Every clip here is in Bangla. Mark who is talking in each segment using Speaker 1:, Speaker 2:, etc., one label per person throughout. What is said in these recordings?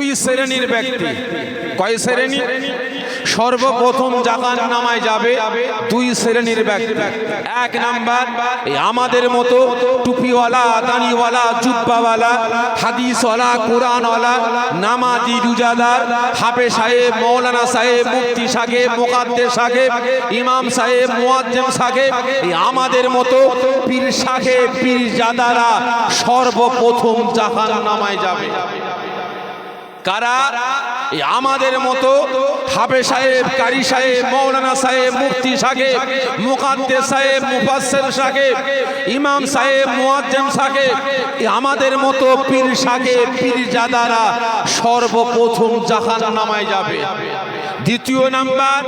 Speaker 1: দুই শ্রেণির ব্যক্তি। কয় শ্রেণি? সর্বপ্রথম জাকাত নামায় যাবে দুই শ্রেণির ব্যক্তি। এক নাম্বার, এই আমাদের মতো টুপিওয়ালা দানিওয়ালা জুব্বাওয়ালা, হাদিসওয়ালা, কোরআনওয়ালা, নামাজি রুজাদার হাফে সাহেব, মৌলানা সাহেব, মুফতি সাহেব মোকাদ্দে সাহেব, ইমাম সাহেব, মুয়াজ্জেম সাহেব, এই আমাদের মতো পীর সাহেব পীর জাদারা সর্বপ্রথম জাহান নামায় যাবে। কারা? আমাদের মতো হাফে সাহেব, কারি সাহেব, মৌলানা সাহেব, মুফতি সাহেব মুকাদ্দে সাহেব মুফাসের সাহেব, ইমাম সাহেব, মুয়াজ্জেম সাহেব আমাদের মতো পীর সাহেব পীর জাদারা সর্বপ্রথম জাহান্নামায় যাবে। দ্বিতীয় নাম্বার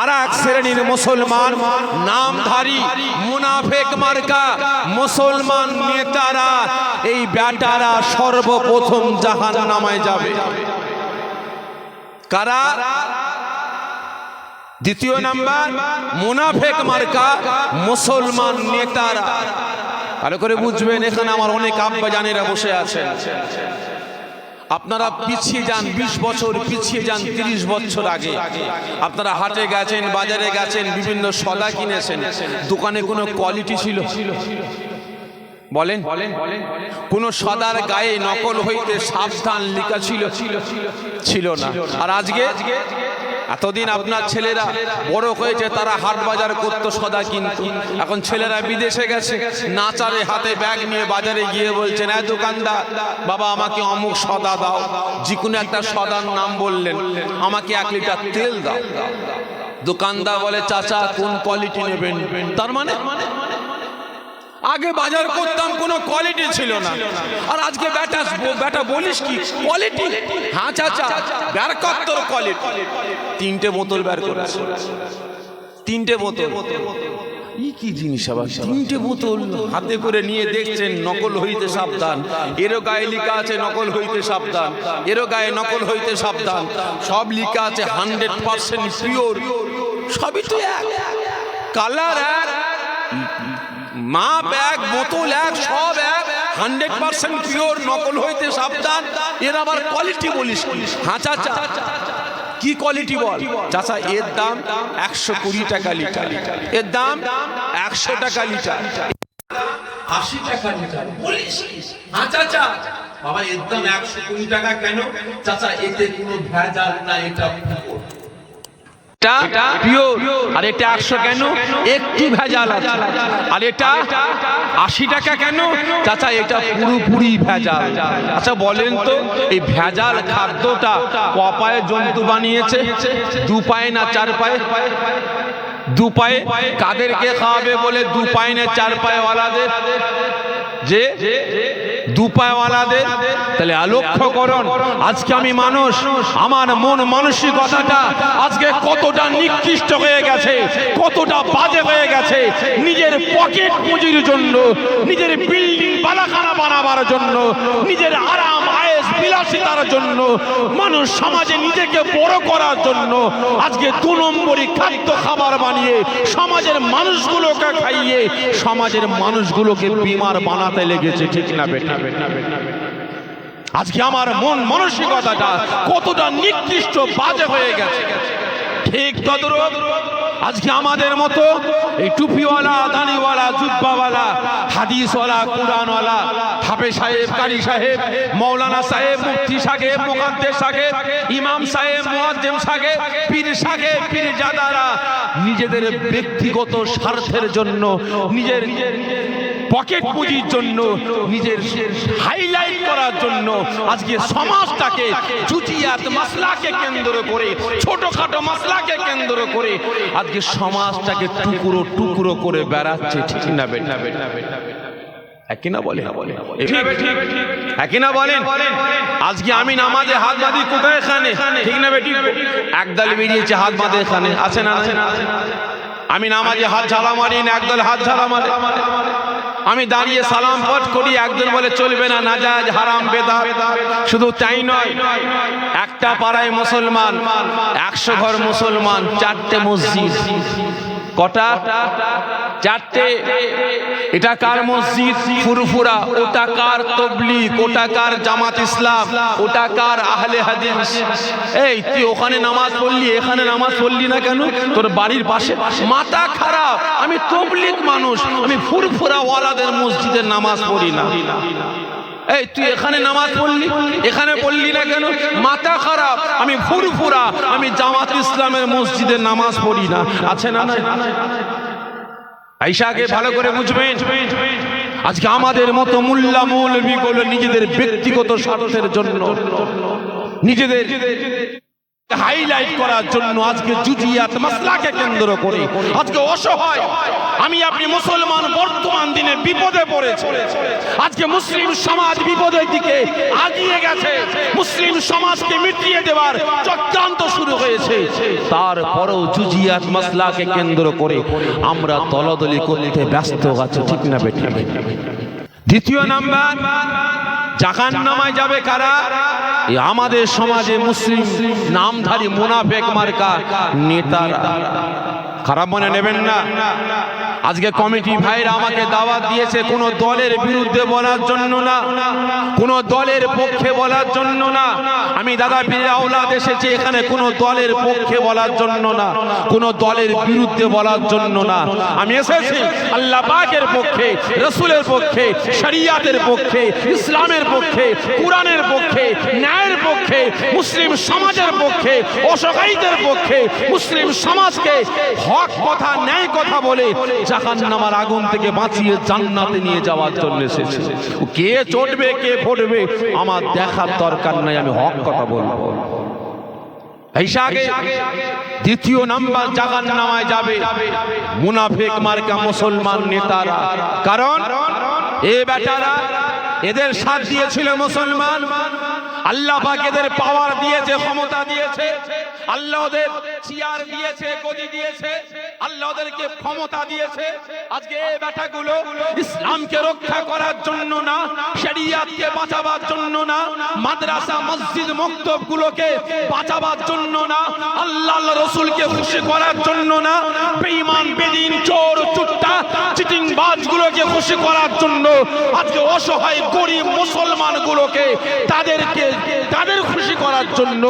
Speaker 1: আর এক শ্রেণির মুসলমান, নামধারী, মুনাফেক মার্কা, মুসলমান নেতারা, এই ব্যাটারা সর্বপ্রথম জাহান নামায় যাবে। কারা? দ্বিতীয় নাম্বার, মুনাফেক মার্কা, মুসলমান নেতারা। ভালো করে বুঝবেন, এখানে আমার অনেক আব্বা জানেরা বসে আছেন। আপনারা পিছিয়ে যান ২০ বছর পিছিয়ে যান ৩০ বছর আগে। আপনারা হাটে গেছেন বাজারে গেছেন বিভিন্ন সদা কিনেছেন। দোকানে কোনো কোয়ালিটি ছিল? বলেন। বলেন কোন সদার গায়ে নকল হইতে সাবধান লিখা ছিল? ছিল না। আর আজকে? এতদিন আপনার ছেলেরা বড় হয়েছে, তারা হাট বাজার করতো সদা কিন্তু। এখন ছেলেরা বিদেশে গেছে, নাচারে হাতে ব্যাগ নিয়ে বাজারে গিয়ে বলছেন হ্যাঁ দোকানদার, বাবা আমাকে অমুক সদা দাও। যে কোনো একটা সদার নাম বললেন, আমাকে এক লিটার তেল দাও। দোকানদার বলে, চাচা, কোন কোয়ালিটি নেবেন? তার মানে আগে বাজার করতাম, কোনো কোয়ালিটি ছিল না। আর আজকে ব্যাটা ব্যাটা বলিস কি? কোয়ালিটি হ্যাঁ চাচা বের তোর কোয়ালিটি তিনটে বোতল বের করেছে। তিনটে বোতল। ই কি জিনিস আবার? তিনটে বোতল। হাতে করে নিয়ে দেখছেন, নকল হইতে সাবধান। এরও গায়ে লেখা আছে, নকল হইতে সাবধান। এরও গায়ে নকল হইতে সাবধান। সব লেখা আছে হান্ড্রেড পার্সেন্ট পিওর সবই তো এক। কালার এক। মাপ এক বোতল এক, সব এক। হান্ড্রেড পার্সেন্ট পিওর নকল হইতে সাবধান। এর আবার কোয়ালিটি বলিস কি? হ্যাঁ চাচা কি কোয়ালিটি বল? চাচা, এর দাম একশো কুড়ি টাকা লিটার। এর দাম একশো টাকা লিটার। আশি টাকা লিটার। কি? হ্যাঁ বাবা, এর দাম একশো কুড়ি টাকা কেন? চাচা, এতে কোনো ভেজাল না, এটা এটা পিওর আর এটা একশো কেন? একটু ভেজাল আছে। আর এটা আশি টাকা কেন? চাচা, এটা পুরোপুরি ভেজাল। আচ্ছা বলেন তো, এই ভেজাল খাদ্যটা ক পায়ে জন্তু বানিয়েছে? দু পায়ে না চার পায়ে? দু পায়ে কাদেরকে খাওয়াবে বলে দু পায়ে না চার পায়ে ওয়ালাদের? যে দু পায়ওয়ালাদের তাহলে আলক্ষ্য করুন আজকে আমি মানুষ, আমার মন মানসিকতাটা আজকে কতটা নিকৃষ্ট হয়ে গেছে, কতটা বাজে হয়ে গেছে, নিজের পকেট পুঁজির জন্য, নিজের বিল্ডিং বালাখানা বানাবার জন্য, নিজের আরাম বিলাসিতার জন্য, মানুষ সমাজে নিজেকে বড় করার জন্য আজকে দু নম্বরই খাদ্য খাবার বানিয়ে সমাজের মানুষগুলোকে খাইয়ে সমাজের মানুষগুলোকে বিমার বানাতে লেগেছে, ঠিক না বেটা? আজকে আমার মন মানসিকতাটা কতটা নিকৃষ্ট, বাজে হয়ে গেছে। ঠিক তদ্রুপ। আজকে আমাদের মতো এই টুপিওয়ালা, দানিওয়ালা, জুব্বাওয়ালা, হাদিসওয়ালা, কোরআনওয়ালা হাফে সাহেব, কারি সাহেব মৌলানা সাহেব, মুফতি সাহেব, মুকাদ্দেস সাহেব, ইমাম সাহেব, মুয়াজ্জেম সাহেব, পীর সাহেব পীর জাদারা নিজেদের ব্যক্তিগত স্বার্থের জন্য, নিজের পকেট পুঁজির জন্য, নিজের হাইলাইট করার জন্য আজকে সমাজটাকে চুচিয়াত মাসলাকে কেন্দ্র করে, ছোটখাটো মাসলাকে কেন্দ্র করে আজকে সমাজটাকে টুকরো টুকরো করে বেড়াচ্ছে, ঠিক না একই না একই না বলেন? আজকে আমি নামাজে হাত কোথায় একদল বেরিয়েছে হাত এখানে। না? আমি নামাজে হাত ঝালা মারি না একদল হাত ঝালা মারে। আমি দাঁড়িয়ে সালাম পট করি, একজন বলে, চলবে না নাজাজ হারাম বেদা শুধু তাই নয়, একটা পাড়ায় মুসলমান, একশো ঘর মুসলমান, চারটে মসজিদ, কটা? চারটে এটা কার মসজিদ? ফুরফুরা, ওটা কার তবলিগ? ওটা কার জামাত ইসলাম? ওটা কার আহলে হাদিস? এই, তুই ওখানে নামাজ পড়লি, এখানে নামাজ পড়লি না কেন? তোর বাড়ির পাশে মাথা খারাপ। আমি তবলিক মানুষ, আমি ফুরফুরা ওয়ালাদের মসজিদের নামাজ পড়ি না। এই, তুই এখানে নামাজ পড়লি? এখানে পড়লি না কেন? মাথা খারাপ। আমি ফুরফুরা, আমি জামাত ইসলামের মসজিদে নামাজ পড়ি না। আছে না আইসাকে ভালো করে বুঝবেন। আজকে আমাদের মতো মোল্লা মৌলবীগুলো নিজেদের ব্যক্তিগত স্বার্থের জন্য নিজেদের হাইলাইট করার জন্য আজকে জুজিয়াত মাসলাকে কেন্দ্র করে। আজকে অসহায়, আমি আপনি মুসলমান, বর্তমান দিনে বিপদে পড়েছে। আজকে মুসলিম সমাজ বিপদের দিকে আগিয়ে গেছে। মুসলিম সমাজকে মিটিয়ে দেওয়ার চক্রান্ত শুরু হয়েছে। তারপরেও জুজিয়াত মাসলাকে কেন্দ্র করে আমরা দলদলি করতে ব্যস্ত আছি, ঠিক না বেঠিক? দ্বিতীয় নাম্বার জাকান নামায় যাবে কারা? আমাদের সমাজে মুসলিম নামধারী মুনাফেক মার্কা নেতারা খারাপ মনে নেবেন না। আজকে কমিটি ভাইরা আমাকে দাওয়াত দিয়েছে কোন দলের বিরুদ্ধে বলার জন্য না। কোন দলের পক্ষে বলার জন্য না। আমি দাদা পীরের এসেছি এখানে কোন দলের পক্ষে বলার জন্য না। কোন দলের বিরুদ্ধে বলার জন্য না। আমি এসেছি আল্লাহ পাকের পক্ষে, রসুলের পক্ষে, শরিয়াতের পক্ষে, ইসলামের পক্ষে, কোরআনের পক্ষে, ন্যায়ের পক্ষে, মুসলিম সমাজের পক্ষে, অসহায়ীদের পক্ষে, মুসলিম সমাজকে হক কথা, ন্যায় কথা বলে জাহান নামার আগুন থেকে বাঁচিয়ে জান্নাতে নিয়ে যাওয়ার জন্য এসেছে। কে চটবে কে ফটবে আমার দেখার দরকার নাই, আমি হক কথা বলব। দ্বিতীয় নাম্বার জাগান নামায় যাবে। মুনাফেক মার্কা মুসলমান নেতারা। কারণ, এ বেটারা এদের সাথ দিয়েছিল মুসলমান। আল্লাহ পাক এদের পাওয়ার দিয়েছে ক্ষমতা দিয়েছে আল্লাহ ওদের চেয়ার দিয়েছে গদি দিয়েছে আল্লাহ ওদেরকে ক্ষমতা দিয়েছে। আজকে এই বেটাগুলো ইসলামকে রক্ষা করার জন্য না শরিয়াতকে বাঁচাবার জন্য না মাদ্রাসা মসজিদ মক্তব গুলোকে বাঁচাবার জন্য না আল্লাহ রসুলকে খুশি করার জন্য না বেঈমান বেদিন চোর চিটিং খুশি করার জন্য আজকে অসহায় গরিব মুসলমানগুলোকে তাদেরকে, তাদের খুশি করার জন্য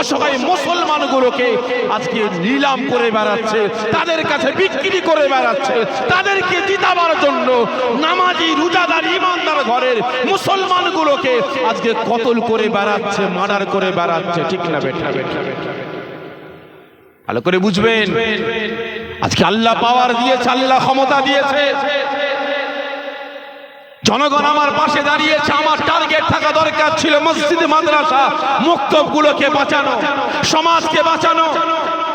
Speaker 1: অসহায় মুসলমানগুলোকে আজকে নিলাম করে বেড়াচ্ছে, তাদের কাছে বিক্রি করে বেড়াচ্ছে, তাদেরকে জিতাবার জন্য নামাজি, রোজাদার, ইমানদার ঘরের মুসলমানগুলোকে আজকে কতল করে বেড়াচ্ছে, মার্ডার করে বেড়াচ্ছে, ঠিক না বেঠা বেঠা বেঠা ভালো করে বুঝবেন? আজকে আল্লাহ পাওয়ার দিয়েছে, আল্লাহ ক্ষমতা দিয়েছে। জনগণ আমার পাশে দাঁড়িয়েছে, আমার টার্গেট থাকা দরকার ছিল মসজিদ, মাদ্রাসা মুক্তব গুলোকে বাঁচানো, সমাজকে বাঁচানো,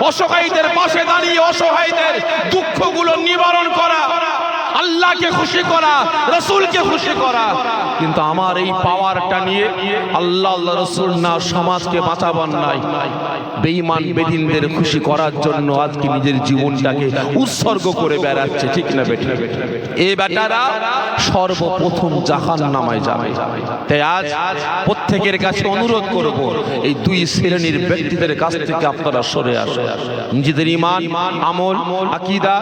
Speaker 1: অসহায়ীদের পাশে দাঁড়িয়ে অসহায়ীদের দুঃখগুলো নিবারণ করা। আল্লাহকে খুশি করা, রসুলকে খুশি করা। কিন্তু আমার এই পাওয়ারটা নিয়ে আল্লাহ আল্লাহ, রসুল না সমাজকে বাঁচাবার নাই। বেঈমান বেদিনদের খুশি করার জন্য আজকে নিজের জীবনটাকে উৎসর্গ করে বেড়াচ্ছে, ঠিক না বেটা? এ বেটারা সর্বপ্রথম জাহান নামায় যাবে। তাই আজ প্রত্যেকের কাছে অনুরোধ করব, এই দুই শ্রেণির ব্যক্তিদের কাছ থেকে আপনারা সরে আসুন। নিজেদের ইমান আমল, আকিদা,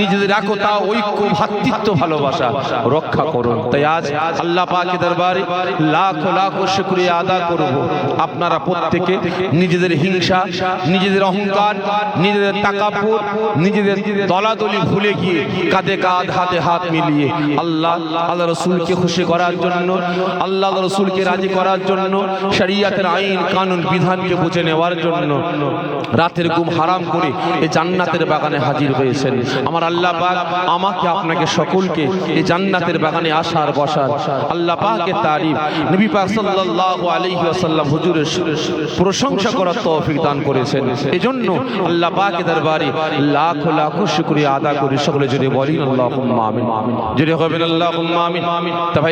Speaker 1: নিজেদের একতা, ঐক্য ভাতৃত্ব ভালোবাসা রক্ষা করুন। তাই আজ আল্লাহ পাকে দরবারে লাখ লাখ শুক্রিয়া আদা করব। আপনারা প্রত্যেকে নিজেদের হিংসা, নিজেদের অহংকার, নিজেদের তাকাপুর, নিজেদের দলাদলি ভুলে গিয়ে কাঁধে কাঁধ, হাতে হাত মিলিয়ে আল্লাহ আল্লাহ রসুলকে খুশি করার জন্য আল্লাহ রসুলকে রাজি করার জন্য, শরিয়াতের আইন, কানুন, বিধানকে বুঝে নেওয়ার জন্য রাতের ঘুম হারাম করে এই জান্নাতের বাগানে হাজির হয়েছেন। আমার আল্লাহ পাক আমাকে আপনাকে সকলকে এই জান্নাতের বাগানে আসার, বসার। আল্লাহ পাকে তারিফ। নবী পাক সাল্লাল্লাহু আলাইহি ওয়াসাল্লাম হুজুরের প্রশংসা করার তৌফিক দান করেছেন। এজন্য আল্লাহ পাকে দরবারে লাখ লাখ শুকরিয়া আদা করি। সকলে যদি বলেন, আল্লাহুম্মা আমিন। যদি হবেন আল্লাহুম্মা আমিন।